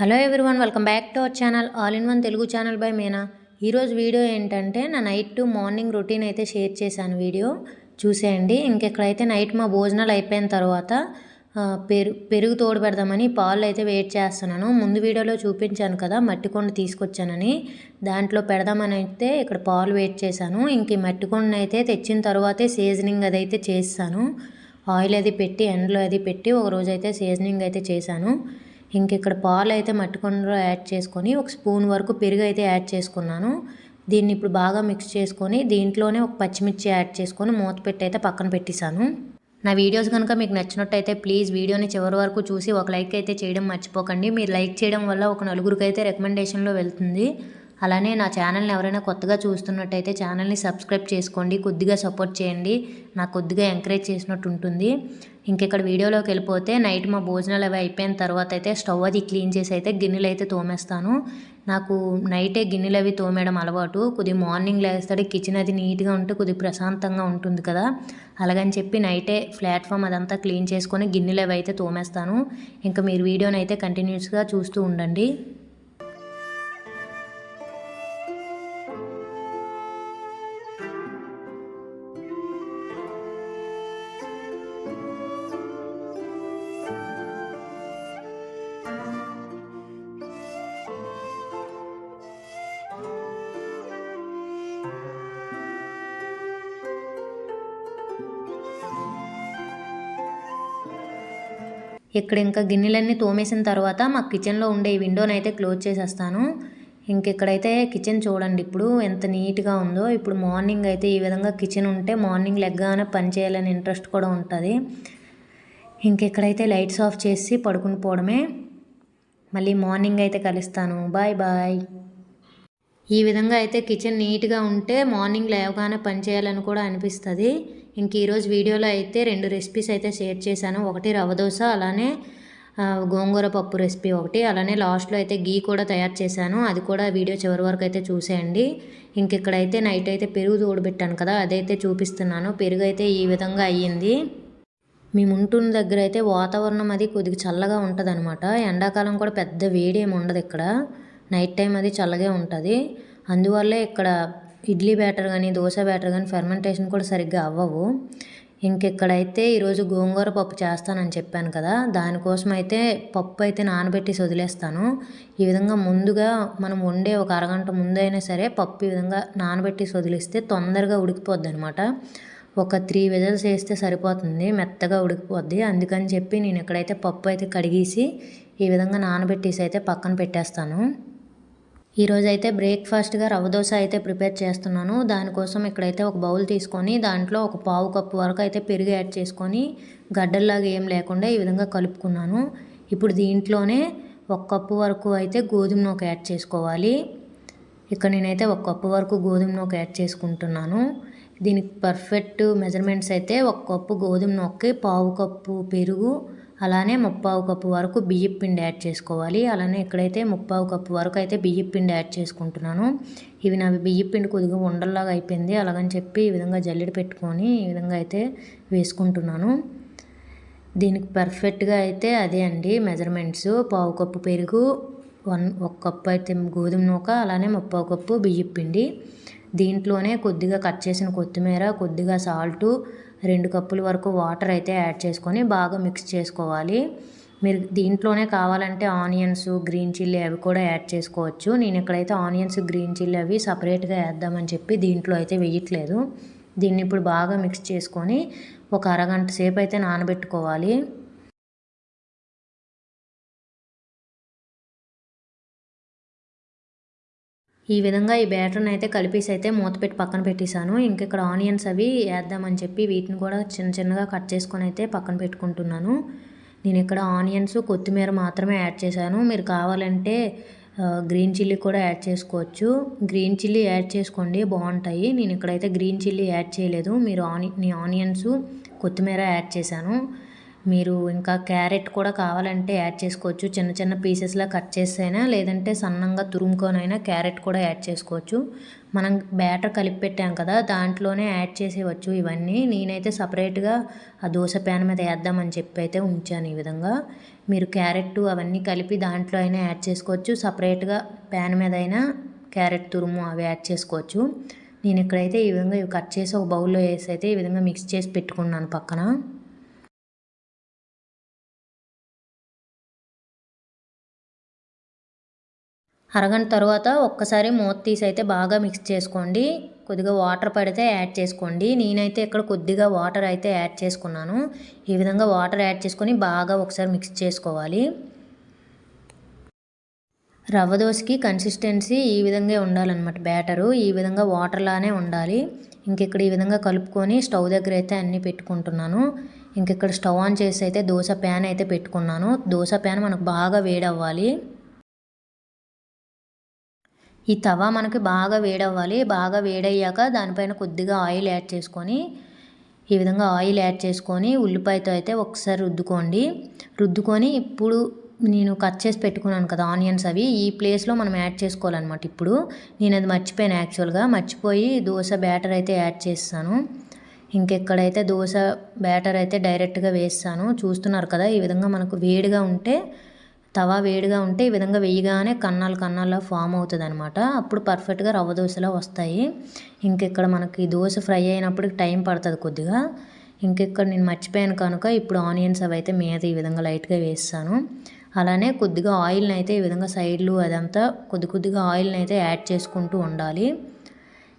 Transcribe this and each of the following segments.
Hello everyone welcome back to our channel all in one Telugu channel by Meena. ఈరోజు video ఏంటంటే నా night to morning routine అయితే share చేశాను video. చూసేయండి ఇంకెక్కడైతే నైట్ మా భోజనాలు అయిపోయిన తర్వాత పెరుగు పెరుగు తోడు పెడదామని పాలు అయితే వెయిట్ చేస్తున్నాను. ముందు వీడియోలో చూపించాను కదా మట్టి కొండ తీసుకొచ్చానని. దాంట్లో పెడదామని అయితే ఇక్కడ పాలు వెయిట్ చేశాను. ఇంక మట్టి కొండను అయితే తెచ్చిన తర్వాతే సీజనింగ్ అదైతే చేస్తాను. ఆయిల్ అది పెట్టి ఎండలో అది పెట్టి ఒక రోజు అయితే సీజనింగ్ అయితే చేశాను. ఇంక ఇక్కడ పాలు అయితే మట్టికొండలో యాడ్ చేసుకొని ఒక స్పూన్ వరకు పెరుగు అయితే యాడ్ చేసుకున్నాను. దీన్ని ఇప్పుడు బాగా మిక్స్ చేసుకొని దీంట్లోనే ఒక పచ్చిమిర్చి యాడ్ చేసుకొని మూత పెట్టి అయితే పక్కన పెట్టేశాను. నా వీడియోస్ కనుక మీకు నచ్చినట్టయితే ప్లీజ్ వీడియోని చివరి వరకు చూసి ఒక లైక్ అయితే చేయడం మర్చిపోకండి. మీరు లైక్ చేయడం వల్ల ఒక నలుగురికి అయితే రికమెండేషన్లో వెళ్తుంది. అలానే నా ఛానల్ని ఎవరైనా కొత్తగా చూస్తున్నట్టయితే ఛానల్ని సబ్స్క్రైబ్ చేసుకోండి కొద్దిగా సపోర్ట్ చేయండి. నాకు కొద్దిగా ఎంకరేజ్ చేసినట్టు ఉంటుంది. ఇంకెక్కడ వీడియోలోకి వెళ్ళిపోతే నైట్ మా భోజనాలు అవి అయిపోయిన తర్వాత అయితే స్టవ్ అది క్లీన్ చేసి అయితే గిన్నెలు అయితే తోమేస్తాను. నాకు నైటే గిన్నెలు అవి తోమేయడం అలవాటు. కొద్ది మార్నింగ్ లేస్తాడు కిచెన్ అది నీట్గా ఉంటే కొద్ది ప్రశాంతంగా ఉంటుంది కదా. అలాగని చెప్పి నైటే ప్లాట్ఫామ్ అదంతా క్లీన్ చేసుకొని గిన్నెలు అవి అయితే తోమేస్తాను. ఇంకా మీరు వీడియోని అయితే కంటిన్యూస్గా చూస్తూ ఉండండి. ఇక్కడ ఇంకా గిన్నెలన్నీ తోమేసిన తర్వాత మా కిచెన్లో ఉండే ఈ విండోని అయితే క్లోజ్ చేసేస్తాను. ఇంకెక్కడైతే కిచెన్ చూడండి ఇప్పుడు ఎంత నీట్గా ఉందో. ఇప్పుడు మార్నింగ్ అయితే ఈ విధంగా కిచెన్ ఉంటే మార్నింగ్ లెగ్గానే పని చేయాలని ఇంట్రెస్ట్ కూడా ఉంటుంది. ఇంకెక్కడైతే లైట్స్ ఆఫ్ చేసి పడుకుని పోవడమే. మళ్ళీ మార్నింగ్ అయితే కలుస్తాను. Bye bye. ఈ విధంగా అయితే కిచెన్ నీట్గా ఉంటే మార్నింగ్ లేవగానే పని చేయాలని కూడా అనిపిస్తుంది. ఇంక ఈరోజు వీడియోలో అయితే రెండు రెసిపీస్ అయితే షేర్ చేశాను. ఒకటి రవ దోశ అలానే గోంగూర పప్పు రెసిపీ ఒకటి. అలానే లాస్ట్లో అయితే గీ కూడా తయారు చేశాను. అది కూడా వీడియో చివరి వరకు అయితే చూసేయండి. ఇంక ఇక్కడైతే నైట్ అయితే పెరుగు తోడబెట్టాను కదా అదైతే చూపిస్తున్నాను. పెరుగు అయితే ఈ విధంగా అయ్యింది. మేము ఉంటున్న దగ్గర అయితే వాతావరణం అది కొద్దిగా చల్లగా ఉంటుంది అనమాట ఎండాకాలం కూడా పెద్ద వేడి ఏమి ఉండదు ఇక్కడ. నైట్ టైం అది చల్లగే ఉంటుంది. అందువల్లే ఇక్కడ ఇడ్లీ బ్యాటర్ కానీ దోశ బ్యాటర్ కానీ ఫెర్మెంటేషన్ కూడా సరిగ్గా అవ్వవు. ఇంకెక్కడైతే ఈరోజు గోంగూర పప్పు చేస్తానని చెప్పాను కదా దానికోసం అయితే పప్పు అయితే నానబెట్టి వదిలేస్తాను. ఈ విధంగా ముందుగా మనం వండే ఒక అరగంట ముందైనా సరే పప్పు ఈ విధంగా నానబెట్టి వదిలిస్తే తొందరగా ఉడికిపోద్ది అనమాట ఒక త్రీ విజల్స్ వేస్తే సరిపోతుంది మెత్తగా ఉడికిపోద్ది. అందుకని చెప్పి నేను ఇక్కడైతే పప్పు అయితే కడిగేసి ఈ విధంగా నానబెట్టేసి అయితే పక్కన పెట్టేస్తాను. ఈరోజు అయితే బ్రేక్ఫాస్ట్గా రవ్వ దోశ అయితే ప్రిపేర్ చేస్తున్నాను. దానికోసం ఇక్కడైతే ఒక బౌల్ తీసుకొని దాంట్లో ఒక పావు కప్పు వరకు అయితే పెరుగు యాడ్ చేసుకొని గడ్డల్లాగా ఏం లేకుండా ఈ విధంగా కలుపుకున్నాను. ఇప్పుడు దీంట్లోనే ఒక కప్పు వరకు అయితే గోధుమ నూక యాడ్ చేసుకోవాలి. ఇక్కడ నేనైతే ఒక కప్పు వరకు గోధుమ నూక యాడ్ చేసుకుంటున్నాను. దీనికి పర్ఫెక్ట్ మెజర్మెంట్స్ అయితే ఒక కప్పు గోధుమ నూకకి పావు కప్పు పెరుగు అలానే ముప్పావు కప్పు వరకు బియ్యం పిండి యాడ్ చేసుకోవాలి. అలానే ఇక్కడైతే ముప్పావు కప్పు వరకు అయితే బియ్యం పిండి యాడ్ చేసుకుంటున్నాను. ఇవి నా బియ్యం పిండి కొద్దిగా ఉండల్లాగా అయిపోయింది. అలాగని చెప్పి ఈ విధంగా జల్లెడ పెట్టుకొని ఈ విధంగా అయితే వేసుకుంటున్నాను. దీనికి పర్ఫెక్ట్గా అయితే అదే అండి మెజర్మెంట్స్. పావు కప్పు పెరుగు వన్ ఒక కప్పు అయితే గోధుమ నూక అలానే ముప్పావు కప్పు బియ్యం పిండి. దీంట్లోనే కొద్దిగా కట్ చేసిన కొత్తిమీర కొద్దిగా సాల్టు రెండు కప్పుల వరకు వాటర్ అయితే యాడ్ చేసుకొని బాగా మిక్స్ చేసుకోవాలి. మీరు దీంట్లోనే కావాలంటే ఆనియన్స్ గ్రీన్ చిల్లీ అవి కూడా యాడ్ చేసుకోవచ్చు. నేను ఇక్కడైతే ఆనియన్స్ గ్రీన్ చిల్లీ అవి సపరేట్గా వేద్దామని చెప్పి దీంట్లో అయితే వేయట్లేదు. దీన్ని ఇప్పుడు బాగా మిక్స్ చేసుకొని ఒక అరగంట సేపు అయితే నానబెట్టుకోవాలి. ఈ విధంగా ఈ బ్యాటర్ని అయితే కలిపేసి అయితే మూత పెట్టి పక్కన పెట్టేశాను. ఇంక ఇక్కడ ఆనియన్స్ అవి వేద్దామని చెప్పి వీటిని కూడా చిన్న చిన్నగా కట్ చేసుకొని అయితే పక్కన పెట్టుకుంటున్నాను. నేను ఇక్కడ ఆనియన్స్ కొత్తిమీర మాత్రమే యాడ్ చేశాను. మీరు కావాలంటే గ్రీన్ చిల్లీ కూడా యాడ్ చేసుకోవచ్చు. గ్రీన్ చిల్లీ యాడ్ చేసుకోండి బాగుంటాయి. నేను ఇక్కడైతే గ్రీన్ చిల్లీ యాడ్ చేయలేదు. మీరు ఆని నీ ఆనియన్స్ కొత్తిమీర యాడ్ చేశాను. మీరు ఇంకా క్యారెట్ కూడా కావాలంటే యాడ్ చేసుకోవచ్చు. చిన్న చిన్న పీసెస్లా కట్ చేసైనా లేదంటే సన్నంగా తురుముకొనైనా క్యారెట్ కూడా యాడ్ చేసుకోవచ్చు. మనం బ్యాటర్ కలిపి పెట్టాం కదా దాంట్లోనే యాడ్ చేసేవచ్చు ఇవన్నీ. నేనైతే సపరేట్గా ఆ దోశ ప్యాన్ మీద వేద్దామని చెప్పి అయితే ఉంచాను ఈ విధంగా. మీరు క్యారెట్ అవన్నీ కలిపి దాంట్లో అయినా యాడ్ చేసుకోవచ్చు. సపరేట్గా ప్యాన్ మీద అయినా క్యారెట్ తురుము అవి యాడ్ చేసుకోవచ్చు. నేను ఇక్కడైతే ఈ విధంగా ఇవి కట్ చేసి ఒక బౌల్లో వేసి అయితే ఈ విధంగా మిక్స్ చేసి పెట్టుకున్నాను పక్కన. అరగంట తర్వాత ఒక్కసారి మూత తీసి అయితే బాగా మిక్స్ చేసుకోండి. కొద్దిగా వాటర్ పడితే యాడ్ చేసుకోండి. నేనైతే ఇక్కడ కొద్దిగా వాటర్ అయితే యాడ్ చేసుకున్నాను. ఈ విధంగా వాటర్ యాడ్ చేసుకొని బాగా ఒకసారి మిక్స్ చేసుకోవాలి. రవ్వ దోశకి కన్సిస్టెన్సీ ఈ విధంగా ఉండాలన్నమాట బ్యాటరు ఈ విధంగా వాటర్లానే ఉండాలి. ఇంకెక్కడ ఈ విధంగా కలుపుకొని స్టవ్ దగ్గర అయితే అన్నీ పెట్టుకుంటున్నాను. ఇంకెక్కడ స్టవ్ ఆన్ చేసి అయితే దోశ ప్యాన్ అయితే పెట్టుకున్నాను. దోశ ప్యాన్ మనకు బాగా వేడవ్వాలి. ఈ తవా మనకి బాగా వేడవ్వాలి. బాగా వేడయ్యాక దానిపైన కొద్దిగా ఆయిల్ యాడ్ చేసుకొని ఈ విధంగా ఆయిల్ యాడ్ చేసుకొని ఉల్లిపాయతో అయితే ఒకసారి రుద్దుకోండి. రుద్దుకొని ఇప్పుడు నేను కట్ చేసి పెట్టుకున్నాను కదా ఆనియన్స్ అవి ఈ ప్లేస్లో మనం యాడ్ చేసుకోవాలన్నమాట ఇప్పుడు. నేను అది మర్చిపోయాను యాక్చువల్గా. మర్చిపోయి దోశ బ్యాటర్ అయితే యాడ్ చేస్తాను. ఇంకెక్కడైతే దోశ బ్యాటర్ అయితే డైరెక్ట్గా వేస్తాను చూస్తున్నారు కదా ఈ విధంగా మనకు వేడిగా ఉంటే తవా వేడిగా ఉంటే ఈ విధంగా వేయగానే కన్నాలు కన్నాల్లో ఫామ్ అవుతుంది అనమాట అప్పుడు పర్ఫెక్ట్గా రవ్వ దోశలా వస్తాయి. ఇంకెక్కడ మనకి దోశ ఫ్రై అయినప్పటికి టైం పడుతుంది కొద్దిగా. ఇంకెక్కడ నేను మర్చిపోయాను కనుక ఇప్పుడు ఆనియన్స్ అవి అయితే మీద ఈ విధంగా లైట్గా వేస్తాను. అలానే కొద్దిగా ఆయిల్ని అయితే ఈ విధంగా సైడ్లు అదంతా కొద్ది కొద్దిగా ఆయిల్ని అయితే యాడ్ చేసుకుంటూ ఉండాలి.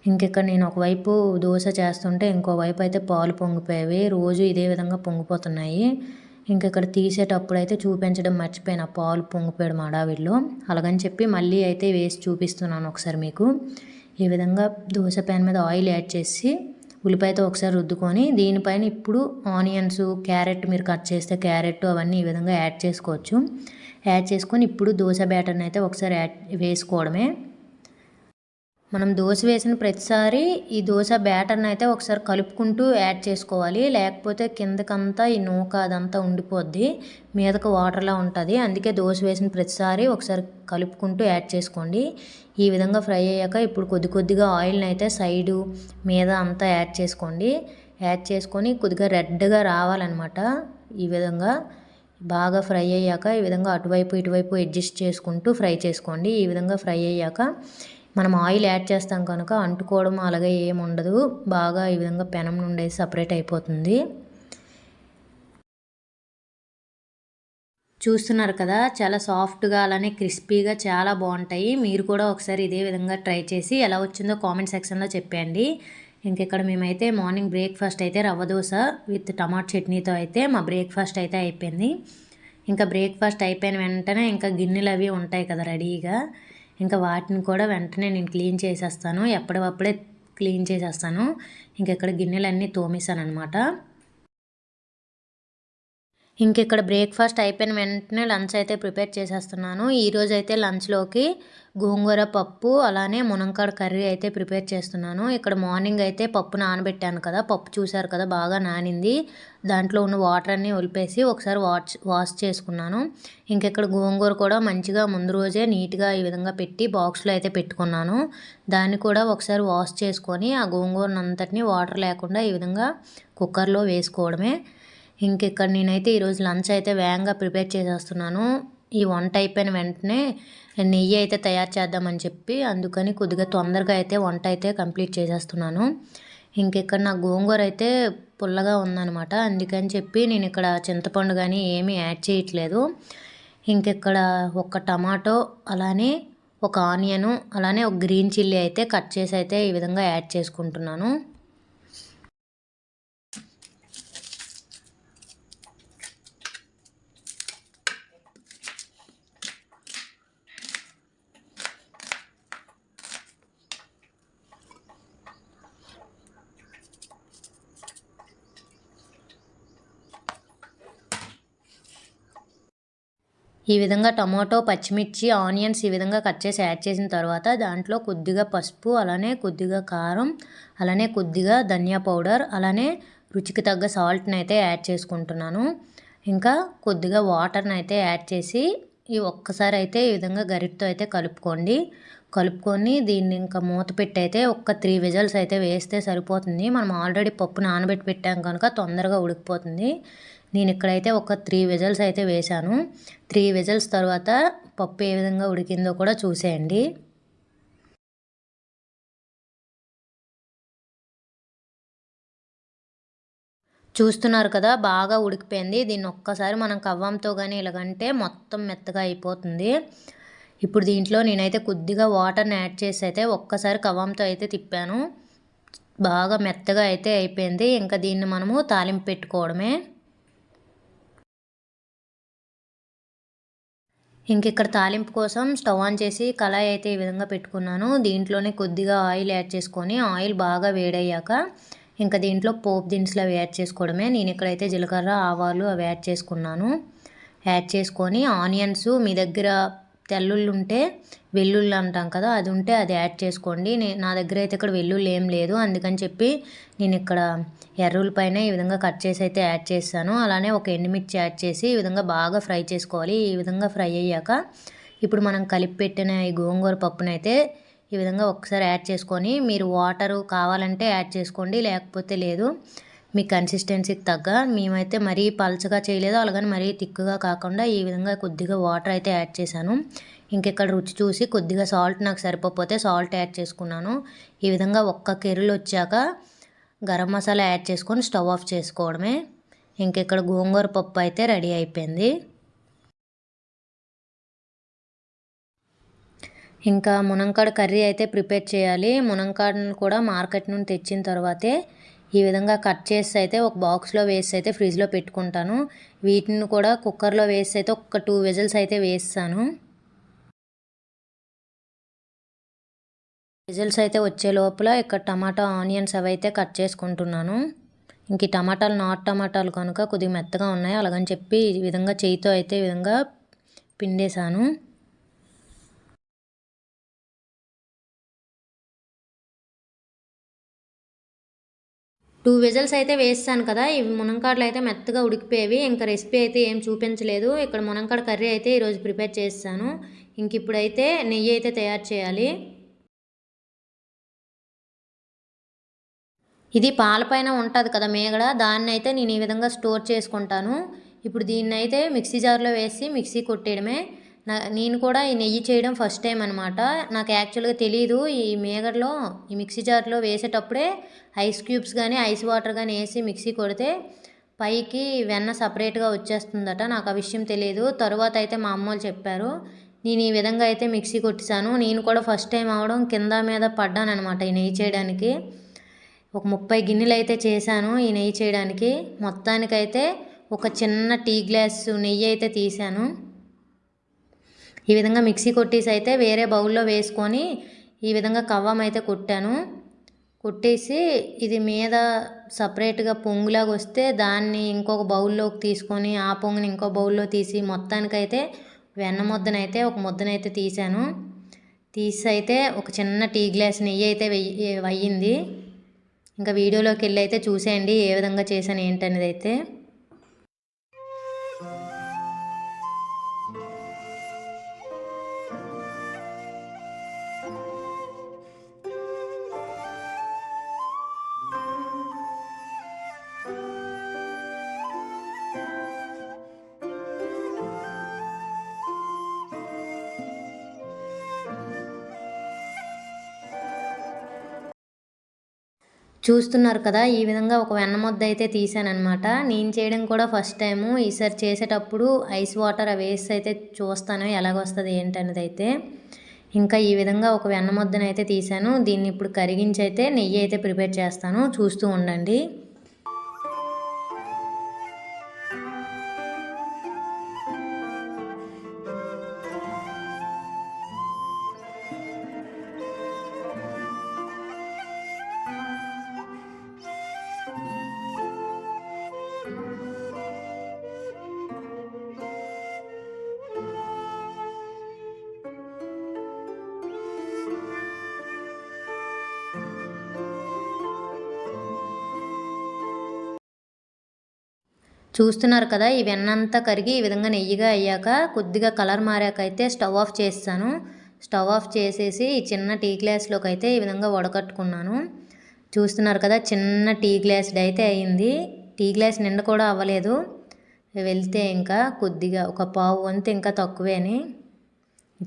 ఇంకెక్కడ నేను ఒకవైపు దోశ చేస్తుంటే ఇంకో వైపు అయితే పాలు పొంగిపోయేవి. రోజు ఇదే విధంగా పొంగిపోతున్నాయి. ఇంక ఇక్కడ తీసేటప్పుడు అయితే చూపించడం మర్చిపోయిన. పాలు పొంగిపోయాడు మాడావిడిలో అలాగని చెప్పి మళ్ళీ అయితే వేసి చూపిస్తున్నాను ఒకసారి మీకు. ఈ విధంగా దోశ ప్యాన్ మీద ఆయిల్ యాడ్ చేసి ఉల్లిపాయతో ఒకసారి రుద్దుకొని దీనిపైన ఇప్పుడు ఆనియన్స్ క్యారెట్ మీరు కట్ చేస్తే క్యారెట్ అవన్నీ ఈ విధంగా యాడ్ చేసుకోవచ్చు. యాడ్ చేసుకొని ఇప్పుడు దోశ బ్యాటర్ని అయితే ఒకసారి యాడ్ వేసుకోవడమే. మనం దోశ వేసిన ప్రతిసారి ఈ దోశ బ్యాటర్ని అయితే ఒకసారి కలుపుకుంటూ యాడ్ చేసుకోవాలి. లేకపోతే కిందకంతా ఈ నూక అదంతా ఉండిపోద్ది. మీదకు వాటర్లా ఉంటుంది. అందుకే దోశ వేసిన ప్రతిసారి ఒకసారి కలుపుకుంటూ యాడ్ చేసుకోండి. ఈ విధంగా ఫ్రై అయ్యాక ఇప్పుడు కొద్ది కొద్దిగా ఆయిల్ని అయితే సైడు మీద అంతా యాడ్ చేసుకోండి. యాడ్ చేసుకొని కొద్దిగా రెడ్గా రావాలన్నమాట ఈ విధంగా. బాగా ఫ్రై అయ్యాక ఈ విధంగా అటువైపు ఇటువైపు అడ్జస్ట్ చేసుకుంటూ ఫ్రై చేసుకోండి. ఈ విధంగా ఫ్రై అయ్యాక మనం ఆయిల్ యాడ్ చేస్తాం కనుక అంటుకోవడం అలాగే ఏమి ఉండదు. బాగా ఈ విధంగా పెనం నుండి సపరేట్ అయిపోతుంది. చూస్తున్నారు కదా చాలా సాఫ్ట్గా అలానే క్రిస్పీగా చాలా బాగుంటాయి. మీరు కూడా ఒకసారి ఇదే విధంగా ట్రై చేసి ఎలా వచ్చిందో కామెంట్ సెక్షన్లో చెప్పండి ఇంకెక్కడ మేమైతే మార్నింగ్ బ్రేక్ఫాస్ట్ అయితే రవ్వ దోశ విత్ టమాటా చట్నీతో అయితే మా బ్రేక్ఫాస్ట్ అయితే అయిపోయింది. ఇంకా బ్రేక్ఫాస్ట్ అయిపోయిన వెంటనే ఇంకా గిన్నెలు అవి ఉంటాయి కదా రెడీగా. ఇంకా వాటిని కూడా వెంటనే నేను క్లీన్ చేసేస్తాను. ఎప్పటికప్పుడే క్లీన్ చేసేస్తాను. ఇంకెక్కడ గిన్నెలన్నీ తోమేశాను అనమాట ఇంకెక్కడ బ్రేక్ఫాస్ట్ అయిపోయిన వెంటనే లంచ్ అయితే ప్రిపేర్ చేసేస్తున్నాను. ఈరోజు అయితే లంచ్లోకి గోంగూర పప్పు అలానే మునంకాడ కర్రీ అయితే ప్రిపేర్ చేస్తున్నాను. ఇక్కడ మార్నింగ్ అయితే పప్పు నానబెట్టాను కదా పప్పు చూసారు కదా బాగా నానింది. దాంట్లో ఉన్న వాటర్ అన్నీ ఒలిపేసి ఒకసారి వాష్ వాష్ చేసుకున్నాను. ఇంకెక్కడ గోంగూర కూడా మంచిగా ముందు రోజే నీట్గా ఈ విధంగా పెట్టి బాక్స్లో అయితే పెట్టుకున్నాను. దాన్ని కూడా ఒకసారి వాష్ చేసుకొని ఆ గోంగూరనంతటిని వాటర్ లేకుండా ఈ విధంగా కుక్కర్లో వేసుకోవడమే. ఇంకెక్కడ నేనైతే ఈరోజు లంచ్ అయితే వేగంగా ప్రిపేర్ చేసేస్తున్నాను. ఈ వంట అయిపోయిన వెంటనే నెయ్యి అయితే తయారు చేద్దామని చెప్పి అందుకని కొద్దిగా తొందరగా అయితే వంట అయితే కంప్లీట్ చేసేస్తున్నాను. ఇంకెక్కడ నా గోంగూర అయితే పుల్లగా ఉందనమాట అందుకని చెప్పి నేను ఇక్కడ చింతపండు కానీ ఏమీ యాడ్ చేయట్లేదు. ఇంకెక్కడ ఒక టమాటో అలానే ఒక ఆనియను అలానే ఒక గ్రీన్ చిల్లీ అయితే కట్ చేసి అయితే ఈ విధంగా యాడ్ చేసుకుంటున్నాను. ఈ విధంగా టమాటో పచ్చిమిర్చి ఆనియన్స్ ఈ విధంగా కట్ చేసి యాడ్ చేసిన తర్వాత దాంట్లో కొద్దిగా పసుపు అలానే కొద్దిగా కారం అలానే కొద్దిగా ధనియా పౌడర్ అలానే రుచికి తగ్గ సాల్ట్ని అయితే యాడ్ చేసుకుంటున్నాను. ఇంకా కొద్దిగా వాటర్ని అయితే యాడ్ చేసి ఈ ఒక్కసారి అయితే ఈ విధంగా గరిటతో అయితే కలుపుకోండి. కలుపుకొని దీన్ని ఇంకా మూత పెట్టి అయితే ఒక్క త్రీ విజల్స్ అయితే వేస్తే సరిపోతుంది. మనం ఆల్రెడీ పప్పు నానబెట్టి పెట్టాం కనుక తొందరగా ఉడికిపోతుంది. నేను ఇక్కడైతే ఒక త్రీ విజల్స్ అయితే వేశాను. త్రీ విజల్స్ తర్వాత పప్పు ఏ విధంగా ఉడికిందో కూడా చూసేయండి. చూస్తున్నారు కదా బాగా ఉడికిపోయింది. దీన్ని ఒక్కసారి మనం కవ్వంతో కానీ ఇలాగంటే మొత్తం మెత్తగా అయిపోతుంది. ఇప్పుడు దీంట్లో నేనైతే కొద్దిగా వాటర్ని యాడ్ చేసి అయితే ఒక్కసారి కవ్వంతో అయితే తిప్పాను. బాగా మెత్తగా అయితే అయిపోయింది. ఇంకా దీన్ని మనము తాలింపు పెట్టుకోవడమే. ఇంక ఇక్కడ తాలింపు కోసం స్టవ్ ఆన్ చేసి కళాయి అయితే ఈ విధంగా పెట్టుకున్నాను. దీంట్లోనే కొద్దిగా ఆయిల్ యాడ్ చేసుకొని ఆయిల్ బాగా వేడయ్యాక ఇంకా దీంట్లో పోపు దినుసులు అవి యాడ్ చేసుకోవడమే. నేను ఇక్కడైతే జీలకర్ర ఆవాలు అవి యాడ్ చేసుకున్నాను. యాడ్ చేసుకొని ఆనియన్స్ మీ దగ్గర తెల్లుళ్ళు ఉంటే వెల్లుల్లి అంటాం కదా అది ఉంటే అది యాడ్ చేసుకోండి. నేను నా దగ్గర అయితే ఇక్కడ వెల్లుల్లి ఏం లేదు. అందుకని చెప్పి నేను ఇక్కడ పైన ఈ విధంగా కట్ చేసి అయితే యాడ్ చేస్తాను. అలానే ఒక ఎండుమిర్చి యాడ్ చేసి ఈ విధంగా బాగా ఫ్రై చేసుకోవాలి. ఈ విధంగా ఫ్రై అయ్యాక ఇప్పుడు మనం కలిపి పెట్టిన ఈ గోంగూర పప్పునైతే ఈ విధంగా ఒకసారి యాడ్ చేసుకొని మీరు వాటరు కావాలంటే యాడ్ చేసుకోండి లేకపోతే లేదు. మీ కన్సిస్టెన్సీకి తగ్గ. మేమైతే మరీ పల్చగా చేయలేదు. అలాగని మరీ తిక్కుగా కాకుండా ఈ విధంగా కొద్దిగా వాటర్ అయితే యాడ్ చేశాను. ఇంకెక్కడ రుచి చూసి కొద్దిగా సాల్ట్ నాకు సరిపోతే సాల్ట్ యాడ్ చేసుకున్నాను. ఈ విధంగా ఒక్క కెర్రీలు వచ్చాక గరం మసాలా యాడ్ చేసుకొని స్టవ్ ఆఫ్ చేసుకోవడమే. ఇంకెక్కడ గోంగూర పప్పు అయితే రెడీ అయిపోయింది. ఇంకా మునంకాడ కర్రీ అయితే ప్రిపేర్ చేయాలి. మునంకాడను కూడా మార్కెట్ నుండి తెచ్చిన తర్వాతే ఈ విధంగా కట్ చేసి అయితే ఒక బాక్స్లో వేసి అయితే ఫ్రిడ్జ్లో పెట్టుకుంటాను. వీటిని కూడా కుక్కర్లో వేసి అయితే ఒక టూ విజిల్స్ అయితే వేస్తాను. విజిల్స్ అయితే వచ్చే లోపల ఇక్కడ టమాటా ఆనియన్స్ అవి అయితే కట్ చేసుకుంటున్నాను. ఇంక టమాటాలు నాట్ టమాటాలు కనుక కొద్దిగా మెత్తగా ఉన్నాయి. అలాగని చెప్పి ఈ విధంగా చేయితో అయితే ఈ విధంగా పిండేశాను. టూ విజల్స్ అయితే వేస్తాను కదా. ఇవి మునంకాడలు అయితే మెత్తగా ఉడికిపోయేవి. ఇంకా రెసిపీ అయితే ఏం చూపించలేదు. ఇక్కడ మునంకాడ కర్రీ అయితే ఈరోజు ప్రిపేర్ చేస్తాను. ఇంక ఇప్పుడైతే నెయ్యి అయితే తయారు చేయాలి. ఇది పాలపైన ఉంటుంది కదా మేగడ. దాన్ని అయితే నేను ఈ విధంగా స్టోర్ చేసుకుంటాను. ఇప్పుడు దీన్ని అయితే మిక్సీ జార్లో వేసి మిక్సీ కొట్టేయడమే. నా నేను కూడా ఈ నెయ్యి చేయడం ఫస్ట్ టైం అనమాట నాకు యాక్చువల్గా తెలియదు ఈ మేగడలో ఈ మిక్సీ జార్లో వేసేటప్పుడే ఐస్ క్యూబ్స్ కానీ ఐస్ వాటర్ కానీ వేసి మిక్సీ కొడితే పైకి వెన్న సపరేట్గా వచ్చేస్తుందట. నాకు ఆ విషయం తెలియదు తర్వాత అయితే మా అమ్మోళ్ళు చెప్పారు నేను ఈ విధంగా అయితే మిక్సీ కొట్టిసాను. నేను కూడా ఫస్ట్ టైం అవడం కింద మీద పడ్డానమాట ఈ నెయ్యి చేయడానికి. ఒక ముప్పై గిన్నెలు అయితే చేశాను ఈ నెయ్యి చేయడానికి. మొత్తానికైతే ఒక చిన్న టీ గ్లాస్ నెయ్యి అయితే తీశాను. ఈ విధంగా మిక్సీ కొట్టేసి అయితే వేరే బౌల్లో వేసుకొని ఈ విధంగా కవ్వం అయితే కుట్టాను. కుట్టేసి ఇది మీద సపరేట్గా పొంగులాగా వస్తే దాన్ని ఇంకొక బౌల్లోకి తీసుకొని ఆ పొంగుని ఇంకో బౌల్లో తీసి మొత్తానికైతే వెన్న ముద్దనైతే ఒక ముద్దనైతే తీసాను. తీసి అయితే ఒక చిన్న టీ గ్లాస్ నెయ్యి అయితే వెయ్యి వయ్యింది. ఇంకా వీడియోలోకి వెళ్ళి అయితే చూసేయండి ఏ విధంగా చేశాను ఏంటనేది అయితే. చూస్తున్నారు కదా ఈ విధంగా ఒక వెన్న ముద్ద అయితే తీసానమాట నేను చేయడం కూడా ఫస్ట్ టైము. ఈసారి చేసేటప్పుడు ఐస్ వాటర్ అవి వేసి అయితే చూస్తాను ఎలాగొస్తుంది ఏంటనేది అయితే ఇంకా ఈ విధంగా ఒక వెన్న ముద్దనైతే అయితే తీసాను దీన్ని ఇప్పుడు కరిగించి అయితే నెయ్యి అయితే ప్రిపేర్ చేస్తాను. చూస్తూ ఉండండి. చూస్తున్నారు కదా ఈ వెన్నంతా కరిగి ఈ విధంగా నెయ్యిగా అయ్యాక కొద్దిగా కలర్ మారాకైతే స్టవ్ ఆఫ్ చేస్తాను. స్టవ్ ఆఫ్ చేసేసి ఈ చిన్న టీ గ్లాస్లోకి అయితే ఈ విధంగా వడకట్టుకున్నాను చూస్తున్నారు కదా చిన్న టీ గ్లాస్ అయితే అయింది. టీ గ్లాస్ నిండా కూడా అవ్వలేదు. వెళ్తే ఇంకా కొద్దిగా ఒక పావు వంతు ఇంకా తక్కువేని.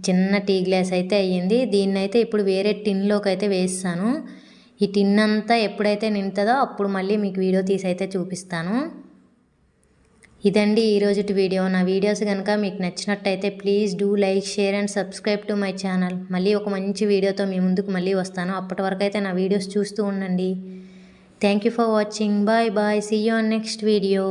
చిన్న టీ గ్లాస్ అయితే అయ్యింది. దీన్ని అయితే ఇప్పుడు వేరే టిన్లోకి అయితే వేస్తాను. ఈ టిన్ అంతా ఎప్పుడైతే నిండుతుందో అప్పుడు మళ్ళీ మీకు వీడియో తీసి అయితే చూపిస్తాను. ఇదండి ఈరోజుటి వీడియో. నా వీడియోస్ కనుక మీకు నచ్చినట్టయితే please do like share and subscribe to my channel. మళ్ళీ ఒక మంచి వీడియోతో మీ ముందుకు మళ్ళీ వస్తాను. అప్పటి వరకు అయితే నా వీడియోస్ చూస్తూ ఉండండి. Thank you for watching. Bye bye. See you on next video.